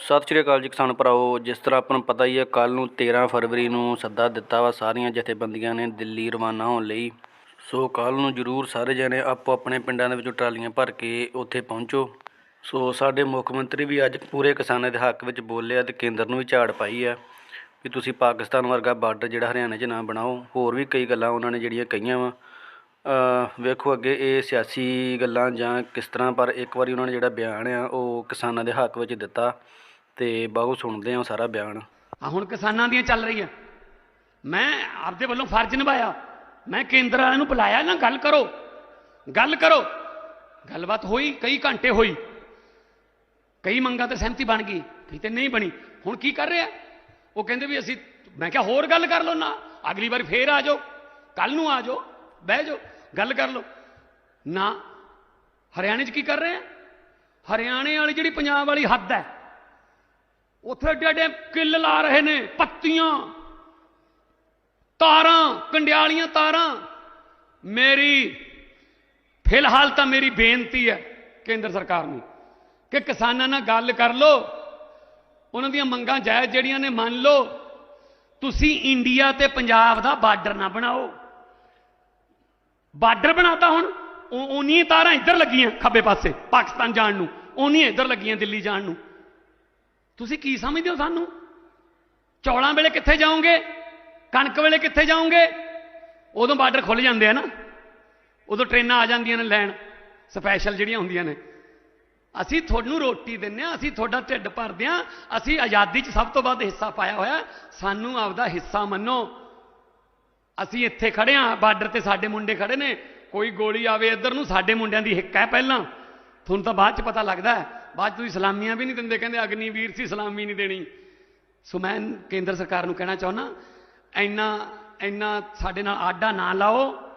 ਸਤਿ ਸ਼੍ਰੀ ਅਕਾਲ ਜੀ ਕਿਸਾਨ ਭਰਾਓ ਜਿਸ ਤਰ੍ਹਾਂ ਆਪਾਂ ਨੂੰ ਪਤਾ ਹੀ ਹੈ ਕੱਲ ਨੂੰ 13 ਫਰਵਰੀ ਨੂੰ ਸੱਦਾ ਦਿੱਤਾ ਵਾ ਸਾਰੀਆਂ ਜਥੇਬੰਦੀਆਂ ਨੇ ਦਿੱਲੀ ਰਵਾਨਾ ਹੋਣ ਲਈ। ਸੋ ਕੱਲ ਨੂੰ ਜਰੂਰ ਸਾਰੇ ਜਣੇ ਆਪੋ ਆਪਣੇ ਪਿੰਡਾਂ ਦੇ ਵਿੱਚੋਂ ਟਰਾਲੀਆਂ ਭਰ ਕੇ ਉੱਥੇ ਪਹੁੰਚੋ। ਸੋ ਸਾਡੇ ਮੁੱਖ ਮੰਤਰੀ ਵੀ ਅੱਜ ਪੂਰੇ ਕਿਸਾਨਾਂ ਦੇ ਹੱਕ ਵਿੱਚ ਬੋਲਿਆ ਤੇ ਕੇਂਦਰ ਨੂੰ ਵੀ ਝਾੜ ਪਾਈ ਆ ਵੀ ਤੁਸੀਂ ਪਾਕਿਸਤਾਨ ਵਰਗਾ ਬਾਰਡਰ ਜਿਹੜਾ ਹਰਿਆਣਾ 'ਚ ਨਾ ਬਣਾਓ। ਹੋਰ ਵੀ ਕਈ ਗੱਲਾਂ ਉਹਨਾਂ ਨੇ ਜਿਹੜੀਆਂ ਕਹੀਆਂ ਵਾ। ਵੇਖੋ ਅੱਗੇ ਇਹ ਸਿਆਸੀ ਗੱਲਾਂ ਜਾਂ ਕਿਸ ਤਰ੍ਹਾਂ, ਪਰ ਇੱਕ ਵਾਰੀ ਉਹਨਾਂ ਨੇ ਜਿਹੜਾ ਬਿਆਨ ਆ, ਉਹ ਕਿਸਾਨਾਂ ਦੇ ਹੱਕ ਵਿੱਚ ਦਿੱਤਾ। ਤੇ ਬਾਹੂ ਸੁਣਦੇ ਹਾਂ ਸਾਰਾ ਬਿਆਨ। ਆ ਹੁਣ ਕਿਸਾਨਾਂ ਦੀਆਂ ਚੱਲ ਰਹੀ ਆ ਮੈਂ ਆਪਦੇ ਵੱਲੋਂ ਫਰਜ਼ ਨਿਭਾਇਆ। ਮੈਂ ਕੇਂਦਰ ਵਾਲਿਆਂ ਨੂੰ ਬੁਲਾਇਆ ਨਾ, ਗੱਲ ਕਰੋ। ਗੱਲ ਕਰੋ। ਗੱਲਬਾਤ ਹੋਈ, ਕਈ ਘੰਟੇ ਹੋਈ। ਕਈ ਮੰਗਾਂ ਤੇ ਸਹਿਮਤੀ ਬਣ ਗਈ, ਕਈ ਨਹੀਂ ਬਣੀ। ਹੁਣ ਕੀ ਕਰ ਰਿਹਾ? ਉਹ ਕਹਿੰਦੇ ਵੀ ਅਸੀਂ, ਮੈਂ ਕਿਹਾ ਹੋਰ ਗੱਲ ਕਰ ਲਓ ਨਾ। ਅਗਲੀ ਵਾਰ ਫੇਰ ਆ ਜਾਓ। ਕੱਲ ਨੂੰ ਆ ਜਾਓ। ਬਹਿ ਜਾਓ। ਗੱਲ ਕਰ ਲਓ। ਨਾ, ਹਰਿਆਣੇ 'ਚ ਕੀ ਕਰ ਰਹੇ ਆ? ਹਰਿਆਣੇ ਵਾਲੀ ਜਿਹੜੀ ਪੰਜਾਬ ਵਾਲੀ ਹੱਦ ਹੈ ਉੱਥੇ ਏਡੇ ਏਡੇ ਕਿੱਲ ਲਾ ਰਹੇ ਨੇ, ਪੱਤੀਆਂ, ਤਾਰਾਂ, ਕੰਡਿਆਲੀਆਂ ਤਾਰਾਂ। ਮੇਰੀ, ਫਿਲਹਾਲ ਤਾਂ ਮੇਰੀ ਬੇਨਤੀ ਹੈ ਕੇਂਦਰ ਸਰਕਾਰ ਨੂੰ ਕਿ ਕਿਸਾਨਾਂ ਨਾਲ ਗੱਲ ਕਰ ਲਓ। ਉਹਨਾਂ ਦੀਆਂ ਮੰਗਾਂ ਜਾਇਜ਼ ਜਿਹੜੀਆਂ ਨੇ ਮੰਨ ਲਓ। ਤੁਸੀਂ ਇੰਡੀਆ ਤੇ ਪੰਜਾਬ ਦਾ ਬਾਰਡਰ ਨਾ ਬਣਾਓ। ਬਾਰਡਰ ਬਣਾਤਾ ਹੁਣ ਉਹਨੀਆਂ ਤਾਰਾਂ ਇੱਧਰ ਲੱਗੀਆਂ ਖੱਬੇ ਪਾਸੇ, ਪਾਕਿਸਤਾਨ ਜਾਣ ਨੂੰ। ਉਹਨੀਆਂ ਇੱਧਰ ਲੱਗੀਆਂ ਦਿੱਲੀ ਜਾਣ ਨੂੰ। ਤੁਸੀਂ ਕੀ ਸਮਝਦੇ ਹੋ ਸਾਨੂੰ? ਚੌਲਾਂ ਵੇਲੇ ਕਿੱਥੇ ਜਾਓਗੇ? ਕਣਕ ਵੇਲੇ ਕਿੱਥੇ ਜਾਓਗੇ? ਉਦੋਂ ਬਾਰਡਰ ਖੁੱਲ ਜਾਂਦੇ ਆ ਨਾ। ਉਦੋਂ ਟ੍ਰੇਨਾਂ ਆ ਜਾਂਦੀਆਂ ਨੇ ਲੈਣ। ਸਪੈਸ਼ਲ ਜਿਹੜੀਆਂ ਹੁੰਦੀਆਂ ਨੇ। ਅਸੀਂ ਤੁਹਾਨੂੰ ਰੋਟੀ ਦਿੰਨੇ ਆ ਅਸੀਂ ਤੁਹਾਡਾ ਢਿੱਡ ਭਰਦੇ ਆ ਅਸੀਂ ਆਜ਼ਾਦੀ 'ਚ ਸਭ ਤੋਂ ਵੱਧ ਹਿੱਸਾ ਪਾਇਆ ਹੋਇਆ। ਸਾਨੂੰ ਆਪਦਾ ਹਿੱਸਾ ਮੰਨੋ। ਅਸੀਂ ਇੱਥੇ ਖੜੇ ਆ ਬਾਰਡਰ ਤੇ ਸਾਡੇ ਮੁੰਡੇ ਖੜੇ ਨੇ। ਕੋਈ ਗੋਲੀ ਆਵੇ ਇੱਧਰ ਨੂੰ, ਸਾਡੇ ਮੁੰਡਿਆਂ ਦੀ ਹਿੱਕ ਹੈ ਪਹਿਲਾਂ। ਤੁਹਾਨੂੰ ਤਾਂ ਬਾਅਦ 'ਚ ਪਤਾ ਲੱਗਦਾ ਹੈ। ਬਾਅਦ ਤੁਸੀਂ ਸਲਾਮੀਆਂ ਵੀ ਨਹੀਂ ਦਿੰਦੇ, ਕਹਿੰਦੇ ਅਗਨੀਵੀਰ ਸੀ, ਸਲਾਮੀ ਨਹੀਂ ਦੇਣੀ। ਸੋ ਮੈਂ ਕੇਂਦਰ ਸਰਕਾਰ ਨੂੰ ਕਹਿਣਾ ਚਾਹੁੰਦਾ, ਇੰਨਾ ਇੰਨਾ ਸਾਡੇ ਨਾਲ ਆਡਾ ਨਾ ਲਾਓ।